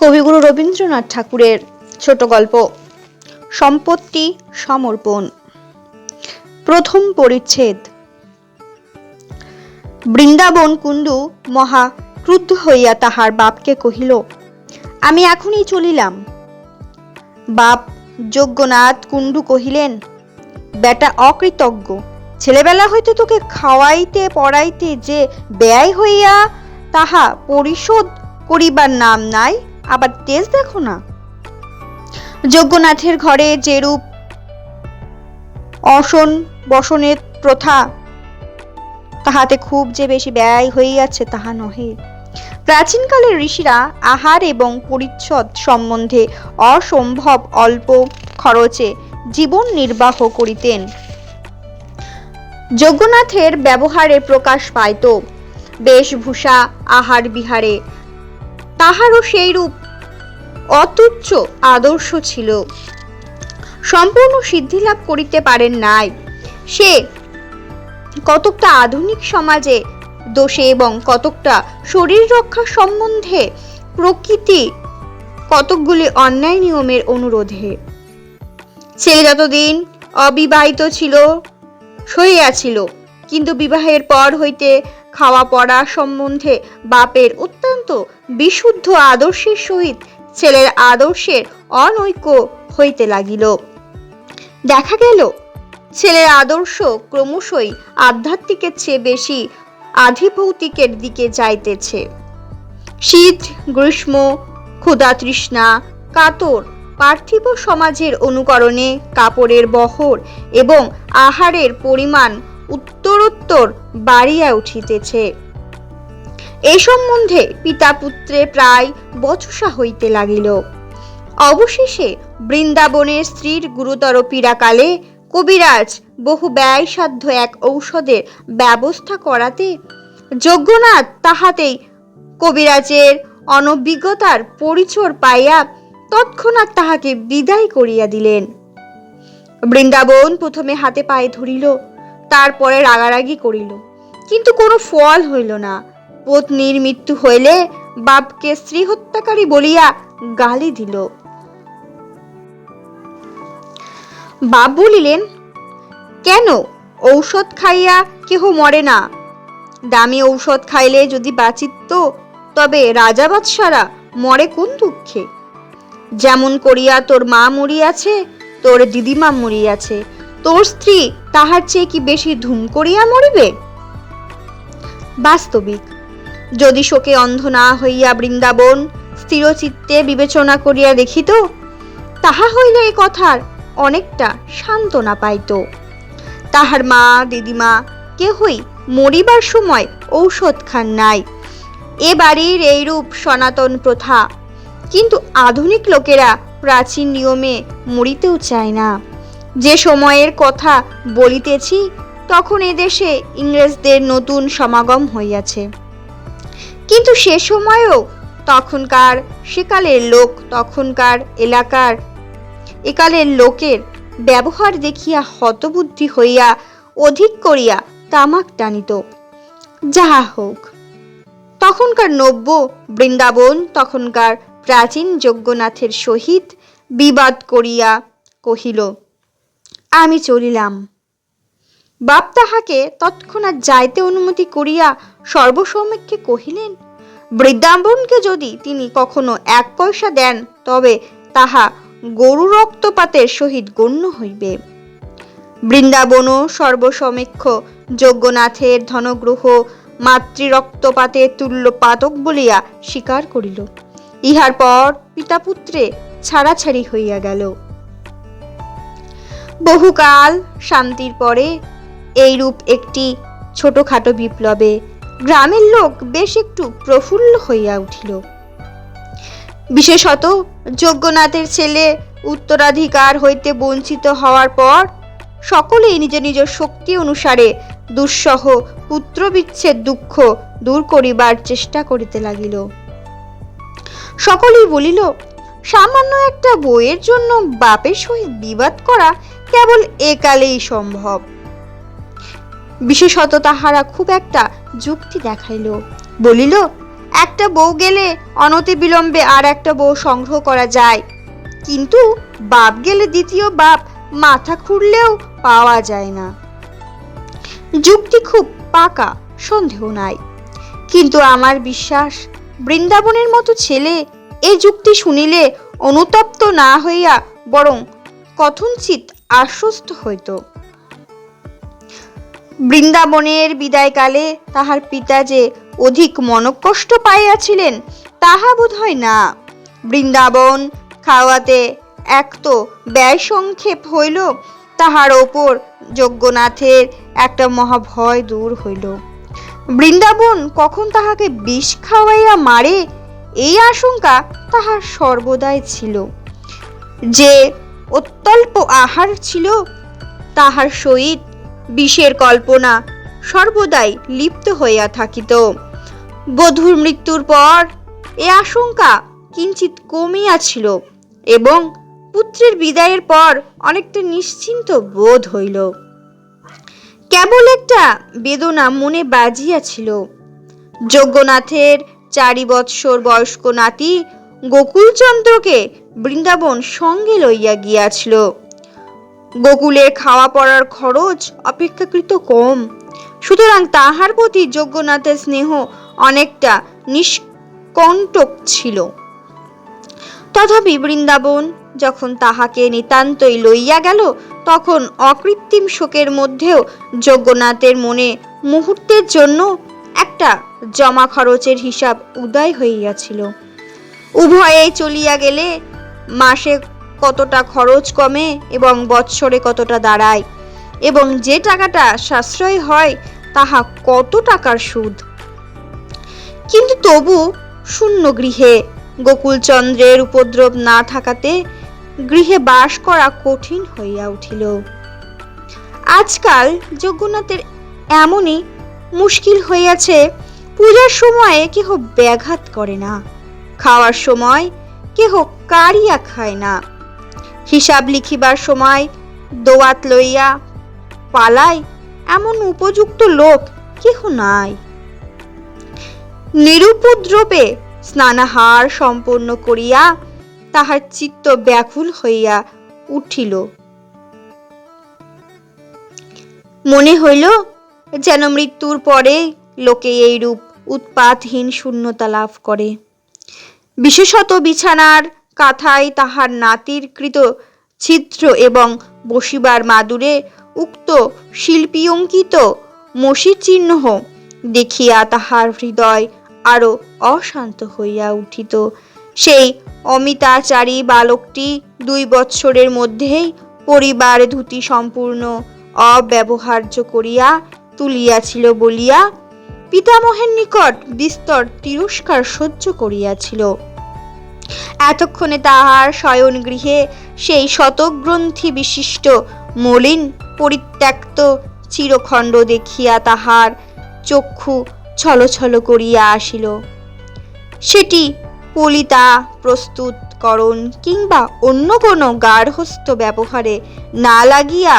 কবিগুরু রবীন্দ্রনাথ ঠাকুরের ছোট গল্প, সম্পত্তি সমর্পণ। প্রথম পরিচ্ছেদ। বৃন্দাবন কুণ্ডু মহা ক্রুদ্ধ হইয়া তাহার বাপকে কহিল, আমি এখনই চলিলাম। বাপ যজ্ঞনাথ কুণ্ডু কহিলেন, বেটা অকৃতজ্ঞ, ছেলেবেলা হইতে তোকে খাওয়াইতে পড়াইতে যে ব্যয় হইয়া তাহা পরিশোধ করিবার নাম নাই আবার তেজ দেখো না। যজ্ঞনাথের ঘরে যেরূপ অসন বসনের প্রথা, তাহাতে খুব যে বেশি ব্যয় হইয়াছে তাহা নহে। প্রাচীনকালের ঋষিরা আহার এবং পরিচ্ছদ সম্বন্ধে অসম্ভব অল্প খরচে জীবন নির্বাহ করিতেন। যজ্ঞনাথের ব্যবহারে প্রকাশ পাইত। বেশভূষা আহার বিহারে তাহারও সেইরূপ অতুচ্ছ আদর্শ ছিল। সম্পূর্ণ সিদ্ধি লাভ করিতে পারেন নাই। সে কতকটা আধুনিক সমাজে দোষে এবং কতকটা শরীর রক্ষা সম্বন্ধে প্রকৃতি কতকগুলি অন্যায় নিয়মের অনুরোধে। ছেলে যতদিন অবিবাহিত ছিল সহিয়াছিল কিন্তু বিবাহের পর হইতে খাওয়া পড়া সম্বন্ধে বাপের অত্যন্ত বিশুদ্ধ আদর্শের সহিত ছেলের আদর্শের অনৈক্য হইতে লাগিল। দেখা গেল, ছেলের আদর্শ ক্রমশই আধ্যাত্মিকের চেয়ে বেশি আধিভৌতিকের দিকে যাইতেছে। শীত, গ্রীষ্ম, ক্ষুধা তৃষ্ণা, কাতর, পার্থিব সমাজের অনুকরণে কাপড়ের বহর এবং আহারের পরিমাণ উত্তরোত্তর বাড়িয়া উঠিতেছে। এ সম্বন্ধে পিতা পুত্রে প্রায় বচসা হইতে লাগিল। অবশেষে বৃন্দাবনের স্ত্রীর গুরুতর পীড়াকালে কবিরাজ বহু ব্যয়সাধ্য এক ঔষধের ব্যবস্থা করাতে যজ্ঞনাথ তাহাতেই কবিরাজের অনভিজ্ঞতার পরিচয় পাইয়া তৎক্ষণাৎ তাহাকে বিদায় করিয়া দিলেন। বৃন্দাবন প্রথমে হাতে পায়ে ধরিল তারপরে রাগারাগি করিল। কিন্তু কোনো ফল হইল না। পত্নীর মৃত্যু হইলে বাপকে স্ত্রী হত্যাকারী বলিয়া গালি দিল। বাপ বলিলেন, কেন? ঔষধ খাইয়া কেহ মরে না। দামি ঔষধ খাইলে যদি বাঁচিত, তবে রাজা বাদশারা মরে কোন দুঃখে? যেমন করিয়া তোর মা মরিয়াছে, তোর দিদিমা মরিয়াছে, তোর স্ত্রী তাহার চেয়ে কি বেশি ধুম করিয়া মরিবে? বাস্তবিক। যদি শোকে অন্ধ না হইয়া বৃন্দাবন স্থিরচিত্তে বিবেচনা করিয়া দেখিত, তাহা হইলে এ কথার অনেকটা সান্ত্বনা পাইত। তাহার মা, দিদিমা কেহই মরিবার সময় ঔষধ খান নাই। এ বাড়ির এইরূপ সনাতন প্রথা। কিন্তু আধুনিক লোকেরা প্রাচীন নিয়মে মরিতেও চায় না। যে সময়ের কথা বলিতেছি, তখন এদেশে ইংরেজদের নতুন সমাগম হইয়াছে। কিন্তু সে সময়েও তখনকার সেকালের লোক, তখনকার এলাকার একালের লোকের ব্যবহার দেখিয়া হতবুদ্ধি হইয়া অধিক করিয়া তামাক টানিত। যাহা হোক, তখনকার নব্য বৃন্দাবন, তখনকার প্রাচীন যজ্ঞনাথের সহিত বিবাদ করিয়া কহিল আমি চলিলাম। বাপ তাহাকে তৎক্ষণাৎ যাইতে অনুমতি করিয়া সর্বসমক্ষে কহিলেন বৃন্দাবনকে যদি তিনি কখনো এক পয়সা দেন, তবে তাহা গরু রক্তপাতের সহিত গণ্য হইবে। বৃন্দাবনও সর্বসমীক্ষ, যজ্ঞনাথের ধনগ্রহ মাতৃরক্তপাতের তুল্য পাতক বলিয়া স্বীকার করিল। ইহার পর পিতাপুত্রে ছাড়াছাড়ি হইয়া গেল। বহুকাল শান্তির পরে এইরূপ একটি ছোটখাটো বিপ্লবে গ্রামের লোক বেশ একটু প্রফুল্ল হইয়া উঠিল। বিশেষত যজ্ঞনাথের ছেলে উত্তরাধিকার হইতে বঞ্চিত হওয়ার পর সকলেই নিজ নিজ শক্তি অনুসারে দুঃসহ পুত্রবিচ্ছেদ দুঃখ দূর করিবার চেষ্টা করিতে লাগিল। সকলেই বলিল, সামান্য একটা বইয়ের জন্য বাপের সহিত বিবাদ করা কেবল একালেই সম্ভব। বিশেষত তাহারা খুব একটা যুক্তি দেখাইল, বলিল, একটা বউ গেলে অনতি বিলম্বে আর একটা বউ সংগ্রহ করা যায়। কিন্তু বাপ গেলে দ্বিতীয় বাপ মাথা খুঁড়লেও পাওয়া যায় না। যুক্তি খুব পাকা, সন্দেহ নাই। কিন্তু আমার বিশ্বাস, বৃন্দাবনের মতো ছেলে এই যুক্তি শুনিলে অনুতপ্ত না হইয়া বরং কথঞ্চিত আশ্বস্ত হইত। বৃন্দাবনের বিদায়কালে তাহার পিতা যে অধিক মনকষ্ট পাইয়াছিলেন, তাহা বোধ হয় না। বৃন্দাবন খাওয়াতে এক তো ব্যয় সংক্ষেপ হইল, তাহার ওপর যজ্ঞনাথের একটা মহাভয় দূর হইল। বৃন্দাবন কখন তাহাকে বিষ খাওয়াইয়া মারে, এই আশঙ্কা তাহার সর্বদাই ছিল। যে অত্যল্প আহার ছিল তাহার সহিত বিষের কল্পনা সর্বদাই লিপ্ত হইয়া থাকিত। বধূর মৃত্যুর পর এ আশঙ্কা কিঞ্চিত কমিয়াছিল এবং পুত্রের বিদায়ের পর অনেকটা নিশ্চিন্ত বোধ হইল। কেবল একটা বেদনা মনে বাজিয়াছিল। যজ্ঞনাথের চারি বৎসর বয়স্ক নাতি গোকুলচন্দ্রকে বৃন্দাবন সঙ্গে লইয়া গিয়াছিল। গোকুলের খাওয়া পড়ার খরচ অপেক্ষাকৃত কম। সুতরাং তাহার প্রতি যজ্ঞনাথের স্নেহ অনেকটা নিষ্কণ্টক ছিল। তথাপি বৃন্দাবন যখন তাহাকে নিতান্তই লইয়া গেল, তখন অকৃত্রিম শোকের মধ্যেও যজ্ঞনাথের মনে মুহূর্তের জন্য একটা জমা খরচের হিসাব উদয় হইয়াছিল। উভয়ে চলিয়া গেলে মাসে কতটা খরচ কমে এবং বৎসরে কতটা দাঁড়ায়? এবং যে টাকাটা সাশ্রয় হয়, তাহা কত টাকার সুদ? কিন্তু তবু শূন্য গৃহে গোকুলচন্দ্রের উপদ্রব না থাকাতে গৃহে বাস করা কঠিন হইয়া উঠিল। আজকাল যজ্ঞনাথের এমনই মুশকিল হইয়াছে, পূজার সময়ে কেহ ব্যাঘাত করে না। খাওয়ার সময় কেহ কারিয়া খায় না। হিসাব লিখিবার সময় দোয়াত লইয়া পালায় এমন উপযুক্ত লোক কেহ নাই। নিরুপদ্রবে স্নানাহার সম্পন্ন করিয়া তাহার চিত্ত ব্যাকুল হইয়া উঠিল। মনে হইল যেন মৃত্যুর পরে লোকে এইরূপ উৎপাতহীন শূন্যতা লাভ করে। বিশেষত বিছানার কাথায় তাহার নাতির কৃত ছিদ্র এবং বসিবার মাদুরে উক্ত শিল্পী অঙ্কিত মসির চিহ্ন দেখিয়া তাহার হৃদয় আরও অশান্ত হইয়া উঠিত। সেই অমিতাচারী বালকটি দুই বৎসরের মধ্যেই পরিবার ধুতি সম্পূর্ণ অব্যবহার্য করিয়া তুলিয়াছিল বলিয়া পিতামহের নিকট বিস্তর তিরস্কার সহ্য করিয়াছিল। এতক্ষণে তাহার শয়ন গৃহে সেই শতগ্রন্থি বিশিষ্ট মলিন পরিত্যক্ত চিরখণ্ড দেখিয়া তাহার চক্ষু ছলছল করিয়া আসিল। সেটি পলিতা প্রস্তুতকরণ কিংবা অন্য কোনো গার্হস্থ ব্যবহারে না লাগিয়া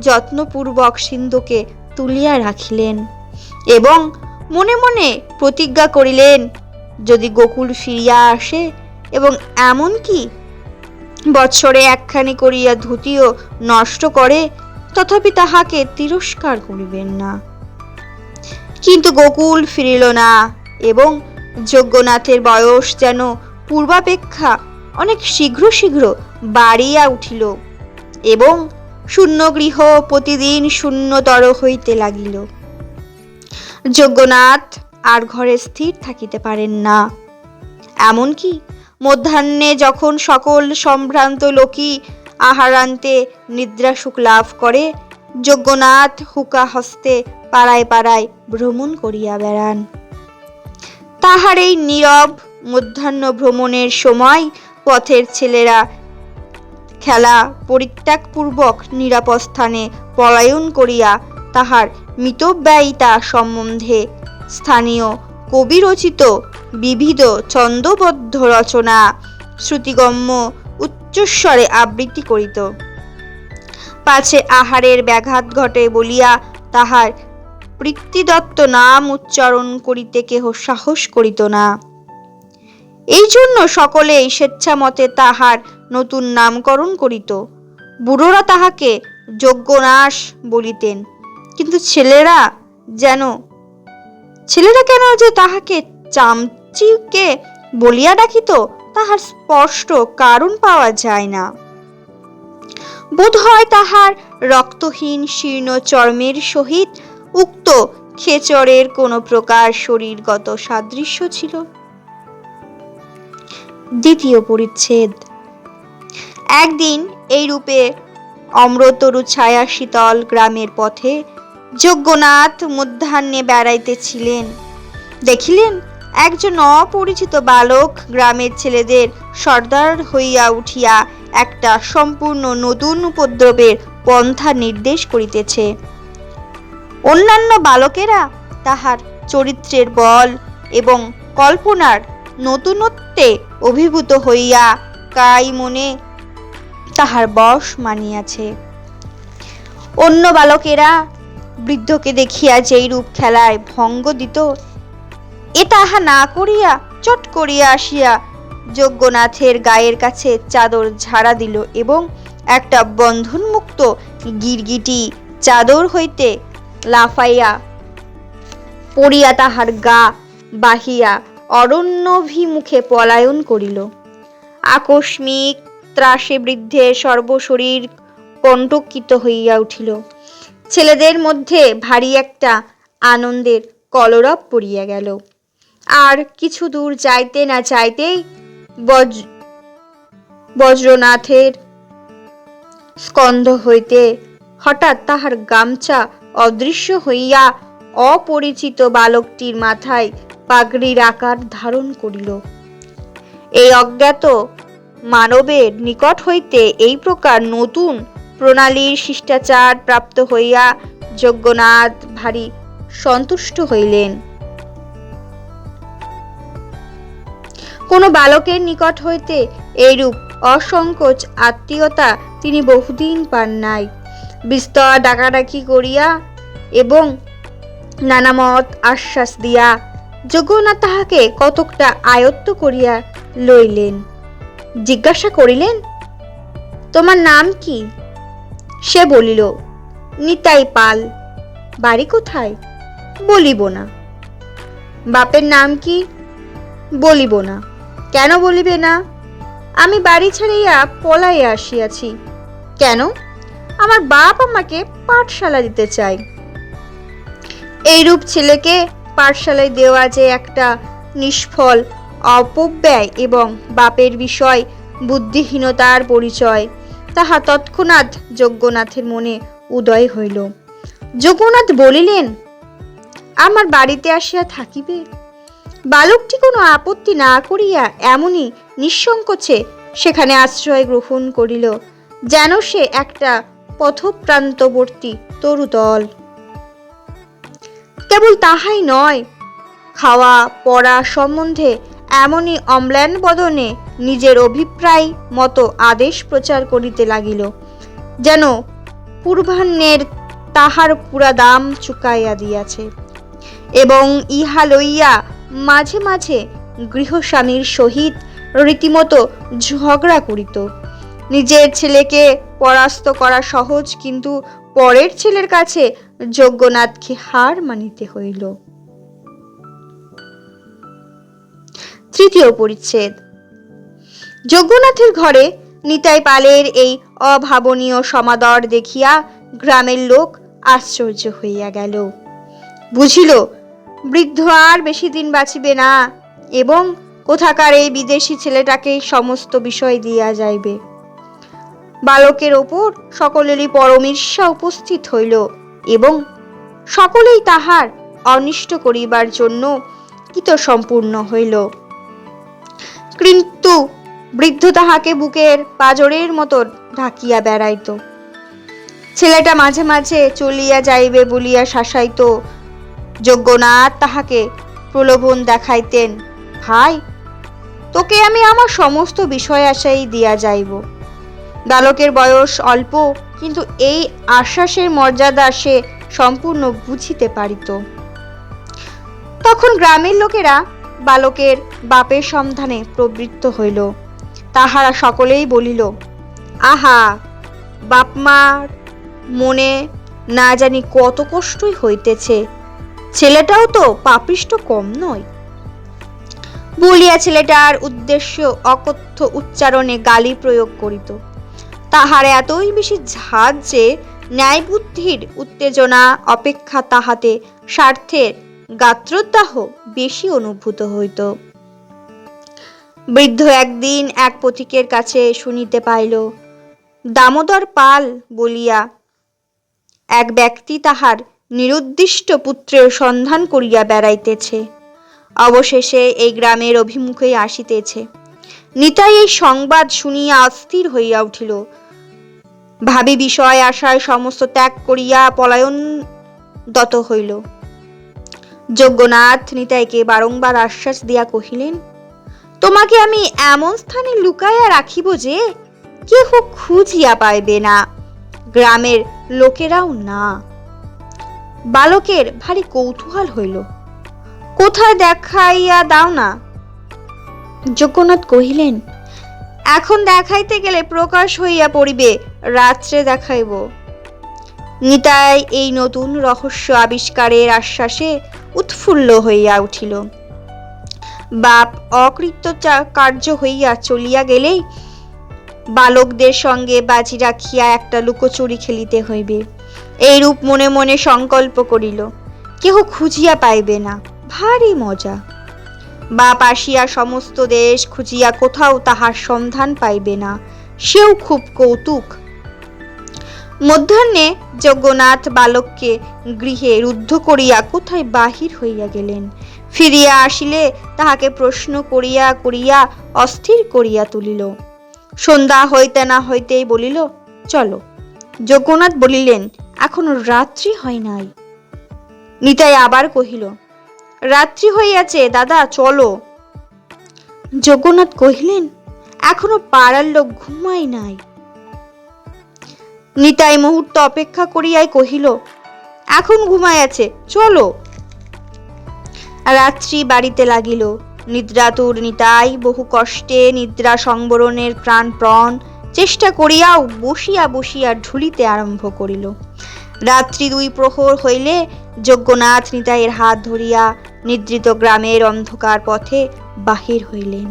যত্নপূর্বক সিন্ধুকে তুলিয়া রাখিলেন এবং মনে মনে প্রতিজ্ঞা করিলেন, যদি গোকুল ফিরিয়া আসে এবং এমনকি বৎসরে একখানি করিয়া ধুতিও নষ্ট করে, তথাপি তাহাকে তিরস্কার করিবেন না। কিন্তু গোকুল ফিরিল না এবং যজ্ঞনাথের বয়স যেন পূর্বাপেক্ষা অনেক শীঘ্র শীঘ্র বাড়িয়া উঠিল এবং শূন্য গৃহ প্রতিদিন শূন্যতর হইতে লাগিল। যজ্ঞনাথ আর ঘরে স্থির থাকিতে পারেন না। এমনকি মধ্যাহ্নে যখন সকল সম্ভ্রান্ত লোকই আহারান্তে নিদ্রাসুখ লাভ করে যজ্ঞনাথ হুকা হস্তে পাড়ায় পাড়ায় ভ্রমণ করিয়া বেড়ান। তাহার এই নীরব মধ্যাহ্ন ভ্রমণের সময় পথের ছেলেরা খেলা পরিত্যাগপূর্বক নিরাপদ স্থানে পলায়ন করিয়া তাহার মিতব্যয়িতা সম্বন্ধে। স্থানীয় কবিরচিত বিবিধ ছন্দবদ্ধ রচনা শ্রুতিগম্য উচ্চস্বরে আবৃত্তি করিত। পাছে আহারের ব্যাঘাত ঘটে বলিয়া তাহার পৃথ্বীদত্ত নাম উচ্চারণ করিতে কেহ সাহস করিত না। এই জন্য সকলেই স্বেচ্ছামতে তাহার নতুন নামকরণ করিত। বুড়োরা তাহাকে যজ্ঞনাশ বলিতেন। কিন্তু ছেলেরা যেন, ছেলেরা কেন যে তাহাকে চামচিকে বলিয়া ডাকিত, তাহার স্পষ্ট কারণ পাওয়া যায় না। বোধ হয় তাহার রক্তহীন শীর্ণ চর্মের সহিত উক্ত খেচরের কোনো প্রকার শরীরগত সাদৃশ্য ছিল। দ্বিতীয় পরিচ্ছেদ। একদিন এই রূপে অমৃতরু ছায়া শীতল গ্রামের পথে যজ্ঞনাথ মধ্যাহ্নে বেড়াইতেছিলেন। দেখিলেন, একজন অপরিচিত বালক গ্রামের ছেলেদের সর্দার হইয়া উঠিয়া একটা সম্পূর্ণ নতুন উপদ্রবের পন্থা নির্দেশ করিতেছে। অন্যান্য বালকেরা তাহার চরিত্রের বল এবং কল্পনার নতুনত্বে অভিভূত হইয়া কাই মনে তাহার বশ মানিয়াছে। অন্য বালকেরা বৃদ্ধকে দেখিয়া যেই রূপ খেলায় ভঙ্গ দিত, এ তাহা না করিয়া চট করিয়া আসিয়া যজ্ঞনাথের গায়ের কাছে চাদর ঝাড়া দিল এবং একটা বন্ধনমুক্ত গিরগিটি চাদর হইতে লাফাইয়া পড়িয়া তাহার গা বাহিয়া অরণ্যভিমুখে পলায়ন করিল। আকস্মিক ত্রাসে বৃদ্ধের সর্বশরীর কণ্টকিত হইয়া উঠিল। ছেলেদের মধ্যে ভারী একটা আনন্দের কলরব পড়িয়া গেল। আর কিছু দূর যাইতে না যাইতেই বজ বজ্রনাথের স্কন্ধ হইতে হঠাৎ তাহার গামছা অদৃশ্য হইয়া অপরিচিত বালকটির মাথায় পাগড়ির আকার ধারণ করিল। এই অজ্ঞাত মানবের নিকট হইতে এই প্রকার নতুন প্রণালীর শিষ্টাচার প্রাপ্ত হইয়া যজ্ঞনাথ ভারী সন্তুষ্ট হইলেন। কোনো বালকের নিকট হইতে এইরূপ অসংকোচ আত্মীয়তা তিনি বহুদিন পান নাই। বিস্তর ডাকাডাকি করিয়া এবং নানামত আশ্বাস দিয়া যজ্ঞনাথ তাহাকে কতকটা আয়ত্ত করিয়া লইলেন। জিজ্ঞাসা করিলেন, তোমার নাম কি? সে বলিল, নিতাই পাল, বাড়ি কোথায়? বলিব না। বাপের নাম কি? বলিব না। কেন বলিবে না? আমি বাড়ি ছাড়িয়া পলাইয়া আসিয়াছি। কেন? আমার বাপ আমাকে পাঠশালা দিতে চাই এইরূপ ছেলেকে পাঠশালায় দেওয়া যে একটা নিষ্ফল, অপব্যয় এবং বাপের বিষয় বুদ্ধিহীনতার পরিচয় তাহা তৎক্ষণাৎ যজ্ঞনাথের মনে উদয় হইল। যজ্ঞনাথ বলিলেন, আমার বাড়িতে আসিয়া থাকিবে। বালকটি কোনো আপত্তি না করিয়া এমনই নিঃসংকোচে সেখানে আশ্রয় গ্রহণ করিল, যেন সে একটা পথপ্রান্তবর্তী তরুদল কেবল তাহাই নয় খাওয়া পড়া সম্বন্ধে এমনই অম্লান বদনে নিজের অভিপ্রায় মতো আদেশ প্রচার করিতে লাগিল, যেন পূর্বাহ্নের তাহার পুরা দাম চুকাইয়া দিয়াছে এবং ইহা লইয়া মাঝে মাঝে গৃহস্বামীর সহিত রীতিমতো ঝগড়া করিত। নিজের ছেলেকে পরাস্ত করা সহজ, কিন্তু পরের ছেলের কাছে যজ্ঞনাথকে হার মানিতে হইল। তৃতীয় পরিচ্ছেদ। যজ্ঞনাথের ঘরে নিতাই পালের এই অভাবনীয় সমাদর দেখিয়া গ্রামের লোক আশ্চর্য হইয়া গেল। বুঝিল, বৃদ্ধ আর বেশি দিন বাঁচিবে না এবং কোথাকার এই বিদেশি ছেলেটাকে সমস্ত বিষয় দিয়া যাইবে। বালকের ওপর সকলেরই পরম ঈর্ষা উপস্থিত হইল এবং সকলেই তাহার অনিষ্ট করিবার জন্য কৃত সম্পূর্ণ হইল। কিন্তু বৃদ্ধ তাহাকে বুকের পাজরের মতো ঢাকিয়া বেড়াইত। ছেলেটা মাঝে মাঝে চলিয়া যাইবে বলিয়া শাসাইত, যজ্ঞনাথ তাহাকে প্রলোভন দেখাইতেন, ভাই, তোকে আমি আমার সমস্ত বিষয় আশাই দিয়া যাইব। বালকের বয়স অল্প, কিন্তু এই আশ্বাসের মর্যাদা সে সম্পূর্ণ বুঝিতে পারিত। তখন গ্রামের লোকেরা বালকের বাপের সন্ধানে প্রবৃত্ত হইল। তাহারা সকলেই বলিল, আহা বাপমার মনে না জানি কত কষ্টই হইতেছে। ছেলেটাও তো পাপিষ্ট কম নয় বলিয়া ছেলেটার উদ্দেশ্য অকথ্য উচ্চারণে গালি প্রয়োগ করিত। তাহার এতই বেশি ঝাঁজ যে ন্যায় বুদ্ধির উত্তেজনা, অপেক্ষা তাহাতে স্বার্থের গাত্রদাহ বেশি অনুভূত হইত। বৃদ্ধ একদিন এক পথিকের কাছে শুনিতে পাইল, দামোদর পাল বলিয়া, এক ব্যক্তি তাহার নিরুদ্দিষ্ট পুত্রের সন্ধান করিয়া বেড়াইতেছে। অবশেষে এই গ্রামের অভিমুখে আসিতেছে। নিতাই এই সংবাদ শুনিয়া অস্থির হইয়া উঠিল। ভাবি বিষয় আশায় সমস্ত ত্যাগ করিয়া পলায়ন দত হইল। যজ্ঞনাথ নিতাইকে বারংবার আশ্বাস দিয়া কহিলেন, তোমাকে আমি এমন স্থানে লুকাইয়া রাখিব যে কেহ খুঁজিয়া পাইবে না, গ্রামের লোকেরাও না। বালকের ভারী কৌতূহল হইল, কোথায় দেখাইয়া দাও না? যজ্ঞনাথ কহিলেন, এখন দেখাইতে গেলে প্রকাশ হইয়া পড়িবে, রাত্রে দেখাইব। নিতাই এই নতুন রহস্য আবিষ্কারের আশ্বাসে উৎফুল্ল হইয়া উঠিল। বাপ অকৃত্য কার্য হইয়া চলিয়া গেলেই বালকদের সঙ্গে বাজি রাখিয়া একটা লুকোচুরি খেলিতে হইবে। এইরূপ মনে মনে সংকল্প করিল, কেহ খুঁজিয়া পাইবে না, ভারী মজা। বাপ আসিয়া সমস্ত দেশ খুঁজিয়া কোথাও তাহার সন্ধান পাইবে না, সেও খুব কৌতুক। মধ্যাহ্নে যজ্ঞনাথ বালককে গৃহে রুদ্ধ করিয়া কোথায় বাহির হইয়া গেলেন? ফিরিয়া আসিলে তাহাকে প্রশ্ন করিয়া করিয়া অস্থির করিয়া তুলিল। সন্ধ্যা হইতে না হইতেই বলিল, চলো। যজ্ঞনাথ বলিলেন, এখনও রাত্রি হয় নাই। নিতাই আবার কহিল, রাত্রি হইয়াছে, দাদা, চলো। যজ্ঞনাথ কহিলেন, এখনও পাড়ার লোক ঘুমাই নাই। নিতাই মুহূর্ত অপেক্ষা করিয়াই কহিল, এখন ঘুমাইয়াছে চলো। রাত্রি বাড়িতে লাগিল। নিদ্রাতুর নিতাই বহু কষ্টে নিদ্রা সংবরণের প্রাণপ্রণ চেষ্টা করিয়াও বসিয়া বসিয়া ঢুলিতে আরম্ভ করিল। রাত্রি দুই প্রহর হইলে যজ্ঞনাথ নিতাইয়ের হাত ধরিয়া নিদ্রিত গ্রামের অন্ধকার পথে বাহির হইলেন।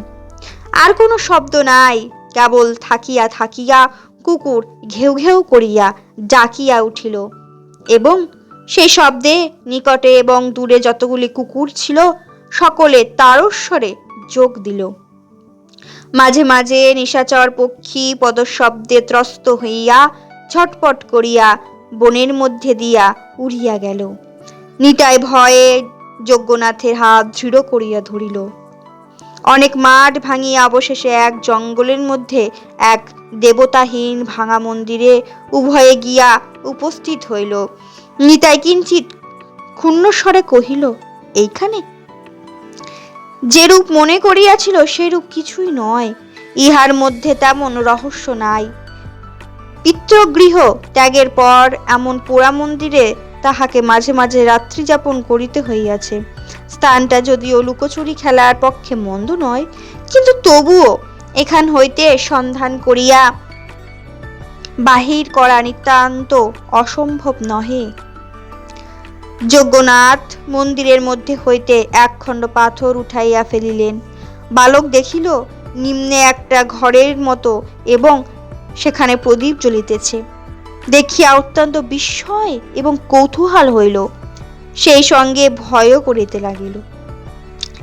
আর কোনো শব্দ নাই, কেবল থাকিয়া থাকিয়া কুকুর ঘেউ ঘেউ করিয়া ডাকিয়া উঠিল। এবং সেই শব্দে নিকটে এবং দূরে যতগুলি কুকুর ছিল, সকলে তারস্বরে যোগ দিল। মাঝে মাঝে নিশাচর পক্ষী পদশব্দে ত্রস্ত হইয়া ছটপট করিয়া বনের মধ্যে দিয়া উড়িয়া গেল। নিতাই ভয়ে যজ্ঞনাথের হাত দৃঢ় করিয়া ধরিল। অনেক মাঠ ভাঙিয়া অবশেষে এক জঙ্গলের মধ্যে এক দেবতাহীন ভাঙা মন্দিরে উভয়ে গিয়া উপস্থিত হইল। নিতাই কিঞ্চিত ক্ষুণ্ণস্বরে কহিল, এইখানে? যেরূপ মনে করিয়াছিল, সেরূপ কিছুই নয়। ইহার মধ্যে তেমন রহস্য নাই। পিতৃগৃহ ত্যাগের পর এমন পোড়া মন্দিরে তাহাকে মাঝে মাঝে রাত্রি যাপন করিতে হইয়াছে। স্থানটা যদিও লুকোচুরি খেলার পক্ষে মন্দ নয়, কিন্তু তবুও এখান হইতে সন্ধান করিয়া বাহির করা নিতান্ত অসম্ভব নহে। যজ্ঞনাথ মন্দিরের মধ্যে হইতে একখণ্ড পাথর উঠাইয়া ফেলিলেন। বালক দেখিল, নিম্নে একটা ঘরের মতো এবং সেখানে প্রদীপ জ্বলিতেছে। দেখিয়া অত্যন্ত বিস্ময় এবং কৌতূহল হইল। সেই সঙ্গে ভয়ও করিতে লাগিল।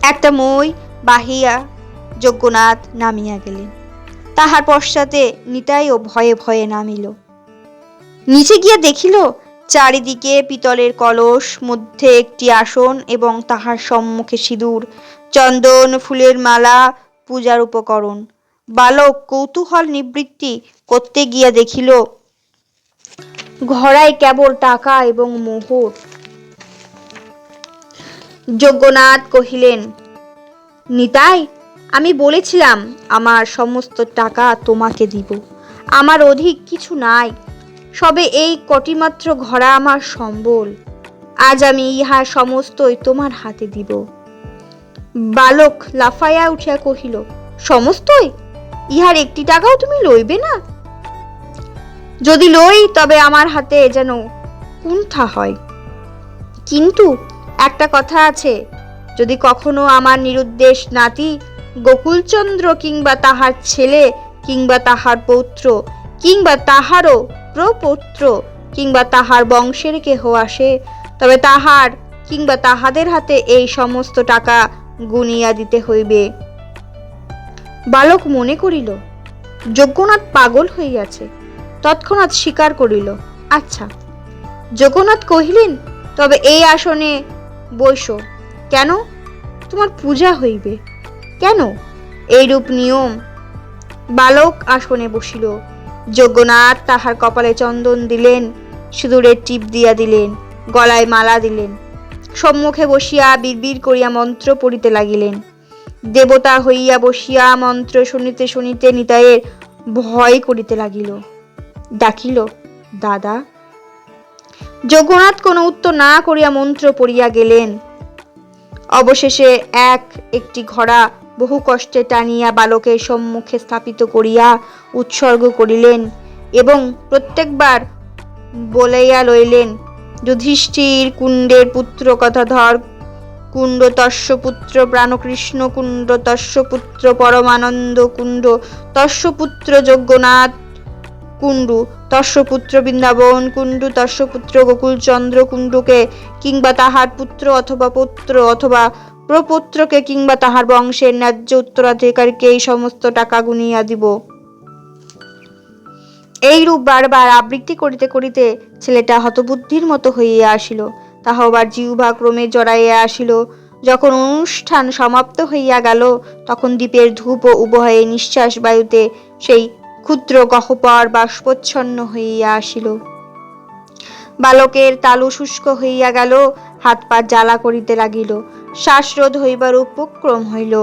একটা মই বাহিয়া যজ্ঞনাথ নামিয়া গেলেন। তাহার পশ্চাতে নিতাইও ভয়ে ভয়ে নামিল। নিচে গিয়া দেখিল, চারিদিকে পিতলের কলস, মধ্যে একটি আসন এবং তাহার সম্মুখে সিঁদুর, চন্দন, ফুলের মালা, পূজার উপকরণ। বালক কৌতূহল নিবৃত্তি করতে গিয়া দেখিল ঘরায় কেবল টাকা এবং মোহর। যজ্ঞনাথ কহিলেন, নিতাই আমি বলেছিলাম, আমার সমস্ত টাকা তোমাকে দিব। আমার অধিক কিছু নাই। সবে এই কটিমাত্র ঘরা আমার সম্বল। আজ আমি ইহা সমস্তই তোমার হাতে দিব। বালক লাফাইয়া উঠিয়া কহিল, সমস্তই? ইহার একটি টাকাও তুমি লইবে না? যদি লই, তবে আমার হাতে যেন কুণ্ঠা হয়। কিন্তু একটা কথা আছে, যদি কখনো আমার নিরুদ্দেশ নাতি গোকুলচন্দ্র কিংবা তাহার ছেলে কিংবা তাহার পৌত্র কিংবা তাহারও প্রপৌত্র কিংবা তাহার বংশের কেহ আসে, তবে তাহার কিংবা তাহাদের হাতে এই সমস্ত টাকা গুনিয়া দিতে হইবে। বালক মনে করিল, যজ্ঞনাথ পাগল হইয়াছে, তৎক্ষণাৎ স্বীকার করিল আচ্ছা যজ্ঞনাথ কহিলেন, তবে এই আসনে বৈশ, কেন? তোমার পূজা হইবে। কেন? এইরূপ নিয়ম। বালক আসনে বসিল। যজ্ঞনাথ তাহার কপালে চন্দন দিলেন, সিঁদুরের টিপ দিয়া দিলেন, গলায় মালা দিলেন। সম্মুখে বসিয়া বিড়বিড় করিয়া মন্ত্র পড়িতে লাগিলেন। দেবতা হইয়া বসিয়া মন্ত্র শুনিতে শুনিতে নিতাইয়ের ভয় করিতে লাগিল। ডাকিল, দাদা, যজ্ঞনাথ কোনো উত্তর না করিয়া মন্ত্র পড়িয়া গেলেন। অবশেষে এক একটি ঘোড়া বহু কষ্টে টানিয়া বালকের সম্মুখে স্থাপিত করিয়া উৎসর্গ করিলেন এবং প্রত্যেকবার বলাইয়া লইলেন, যুধিষ্ঠির কুণ্ডের পুত্র কথাধর কুণ্ড তস্য পুত্র প্রাণকৃষ্ণ কুণ্ড তস্য পুত্র পরমানন্দ কুণ্ড তস্য পুত্র যজ্ঞনাথ কুণ্ডু তস্য পুত্র বৃন্দাবন কুণ্ডু তস্য পুত্র গোকুলচন্দ্র কুণ্ডুকে কিংবা তাহার পুত্র অথবা পুত্র অথবা প্রপুত্রকে কিংবা তাহার বংশের ন্যায্য উত্তরাধিকারীকে এই সমস্ত টাকা গুনিয়া দিব। এইরূপ বারবার আবৃত্তি করিতে করিতে ছেলেটা হতবুদ্ধির মতো হইয়া আসিল। তাহা আবার জিহ্বা ক্রমে জড়াইয়া আসিল। যখন অনুষ্ঠান সমাপ্ত হইয়া গেল, তখন দ্বীপের ধূপ ও উভয়ে নিঃশ্বাস বায়ুতে সেই ক্ষুদ্র গহ্বর বাষ্পচ্ছন্ন হইয়া আসিল। বালকের তালু শুষ্ক হইয়া গেল, হাত পা জ্বালা করিতে লাগিল। শ্বাসরোধ হইবার উপক্রম হইল।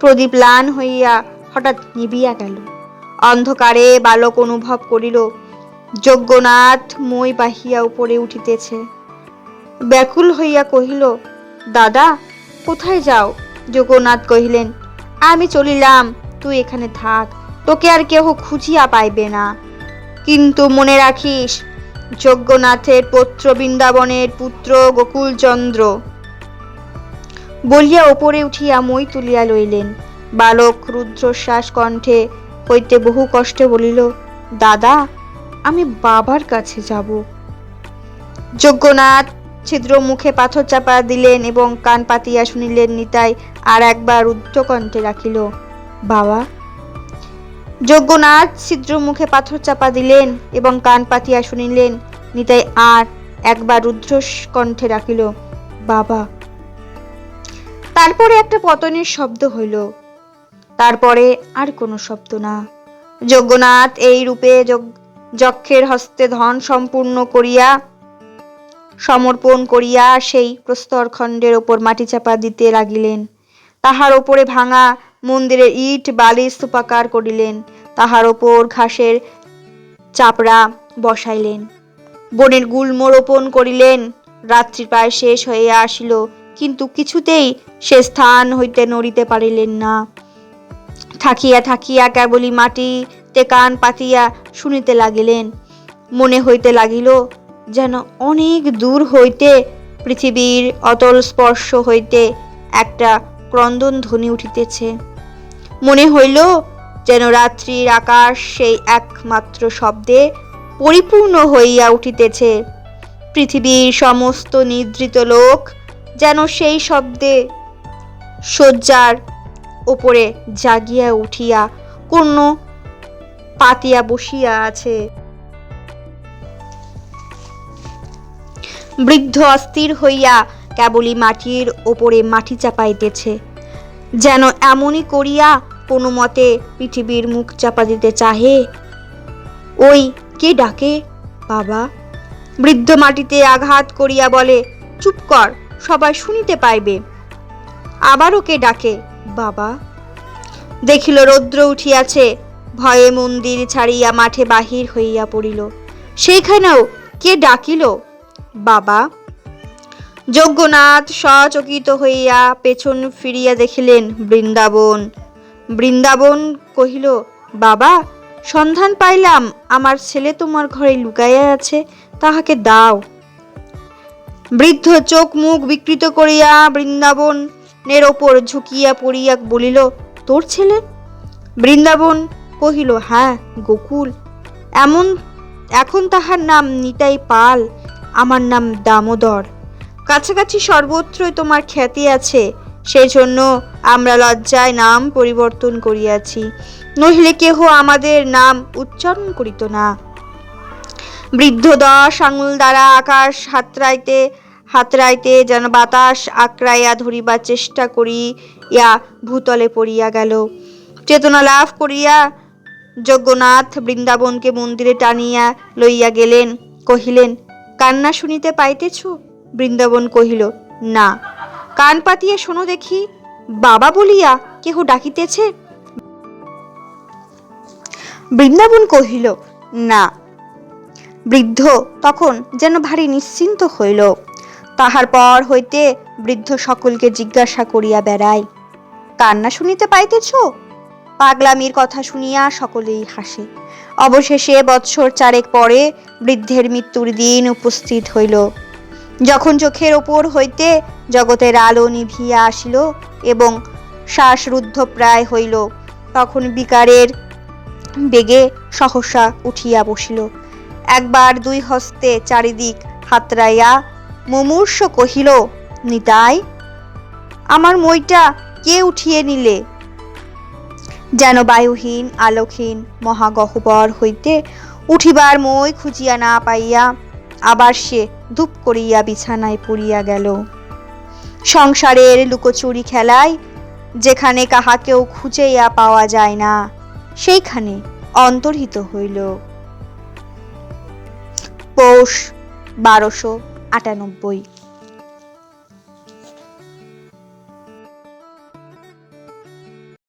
প্রদীপ লান হইয়া হঠাৎ নিবিয়া গেল। অন্ধকারে বালক অনুভব করিল, যজ্ঞনাথ মই বাহিয়া উপরে উঠিতেছে। ব্যাকুল হইয়া কহিল, দাদা, কোথায় যাও? যজ্ঞনাথ কহিলেন, আমি চলিলাম, তুই এখানে থাক, তোকে আর কেহ খুঁজিয়া পাইবে না। কিন্তু মনে রাখিস, যজ্ঞনাথের পৌত্র বৃন্দাবনের পুত্র গোকুলচন্দ্র বলিয়া ওপরে উঠিয়া মই তুলিয়া লইলেন। বালক রুদ্রশ্বাস কণ্ঠে হইতে বহু কষ্টে বলিল, দাদা, আমি বাবার কাছে যাব যজ্ঞনাথ ছিদ্র মুখে পাথর চাপা দিলেন এবং কান পাতিয়া শুনিলেন নিতাই আর একবার রুদ্ধ কণ্ঠে রাখিল, বাবা যজ্ঞনাথ ছিদ্র মুখে পাথর চাপা দিলেন এবং কান পাতিয়া শুনিলেন, নিতাই আর একবার রুদ্র কণ্ঠে রাখিল, বাবা তারপরে একটা পতনের শব্দ হইল। তারপরে আর কোনো শব্দ না। যজ্ঞনাথ এই রূপে যক্ষের হস্তে ধন সম্পূর্ণ করিয়া, সমর্পণ করিয়া সেই প্রস্তর খণ্ডের ওপর মাটি চাপা দিতে লাগিলেন। তাহার ওপরে ভাঙা মন্দিরের ইট, বালি স্তূপাকার করিলেন। তাহার ওপর ঘাসের চাপড়া বসাইলেন। বনের গুল্ম রোপণ করিলেন। রাত্রি প্রায় শেষ হইয়া আসিল, কিন্তু কিছুতেই সে স্থান হইতে নড়িতে পারিলেন না। থাকিয়া থাকিয়া কেবলই মাটিতে কান পাতিয়া শুনিতে লাগিলেন। মনে হইতে লাগিল যেন অনেক দূর হইতে পৃথিবীর অতল স্পর্শ হইতে একটা ক্রন্দন ধ্বনি উঠিতেছে। মনে হইল যেন রাত্রির আকাশ সেই একমাত্র শব্দে পরিপূর্ণ হইয়া উঠিতেছে। পৃথিবীর সমস্ত নিদ্রিত লোক যেন সেই শব্দে শয্যার ওপরে জাগিয়া উঠিয়া কোন পাতিয়া বসিয়া আছে। বৃদ্ধ অস্থির হইয়া কেবলই মাটির ওপরে মাটি চাপাইতেছে। যেন এমনই করিয়া কোনো মতে পৃথিবীর মুখ চাপা দিতে চাহে। ওই কে ডাকে? বাবা। বৃদ্ধ মাটিতে আঘাত করিয়া বলে, চুপ কর, সবাই শুনিতে পাইবে। আবারও কে ডাকে? বাবা। দেখিল রৌদ্র উঠিয়াছে, ভয়ে মন্দির ছাড়িয়া মাঠে বাহির হইয়া পড়িল। সেইখানেও কে ডাকিল? বাবা। যজ্ঞনাথ সচকিত হইয়া পেছন ফিরিয়া দেখিলেন বৃন্দাবন। বৃন্দাবন কহিল, বাবা, সন্ধান পাইলাম, আমার ছেলে তোমার ঘরে লুকাইয়া আছে, তাহাকে দাও। বৃদ্ধ চোখ মুখ বিকৃত করিয়া বৃন্দাবনের ওপর ঝুঁকিয়া পড়িয়া বলিল, তোর ছেলে? বৃন্দাবন কহিল হ্যাঁ গোকুল। এমন, এখন তাহার নাম নিতাই পাল, আমার নাম দামোদর। কাছাকাছি সর্বত্রই তোমার খ্যাতি আছে সেই জন্য আমরা লজ্জায় নাম পরিবর্তন করিয়াছি। নহিলে কেহ আমাদের নাম উচ্চারণ করিত না। বৃদ্ধ দশ আঙুল দ্বারা আকাশ হাতড়াইতে হাতড়াইতে যেন বাতাস আঁকড়াইয়া ধরিবার চেষ্টা করিয়া ভূতলে পড়িয়া গেল। চেতনা লাভ করিয়া যজ্ঞনাথ বৃন্দাবনকে মন্দিরে টানিয়া লইয়া গেলেন, কহিলেন, কান্না শুনিতে পাইতেছ? বৃন্দাবন কহিল, না। কান পাতিয়া শোনো দেখি, বাবা বলিয়া কেহ ডাকিতেছে? বৃন্দাবন কহিল, না। বৃদ্ধ তখন যেন ভারী নিশ্চিন্ত হইল। তাহার পর হইতে বৃদ্ধ সকলকে জিজ্ঞাসা করিয়া বেড়ায়, কান্না শুনিতে পাইতেছ? পাগলামির কথা শুনিয়া সকলেই হাসে। অবশেষে বৎসর চারেক পরে বৃদ্ধের মৃত্যুর দিন উপস্থিত হইল। যখন চোখের ওপর হইতে জগতের আলো নিভিয়া আসিল এবং শ্বাসরুদ্ধ প্রায় হইল, তখন বিকারের বেগে সহসা উঠিয়া বসিল। একবার দুই হস্তে চারিদিক হাতড়াইয়া মুমূর্ষ কহিল, নিতাই, আমার মইটা কে উঠিয়ে নিলে? যেন বায়ুহীন, আলোকহীন, মহাগহ্বর হইতে উঠিবার মই খুঁজিয়া না পাইয়া আবার সে ধূপ করিয়া বিছানায় পড়িয়া গেল। সংসারের লুকোচুরি খেলায় যেখানে কাহাকেও খুঁজেইয়া পাওয়া যায় না, সেইখানে অন্তর্হিত হইল। পৌষ, বারোশো আটানব্বই।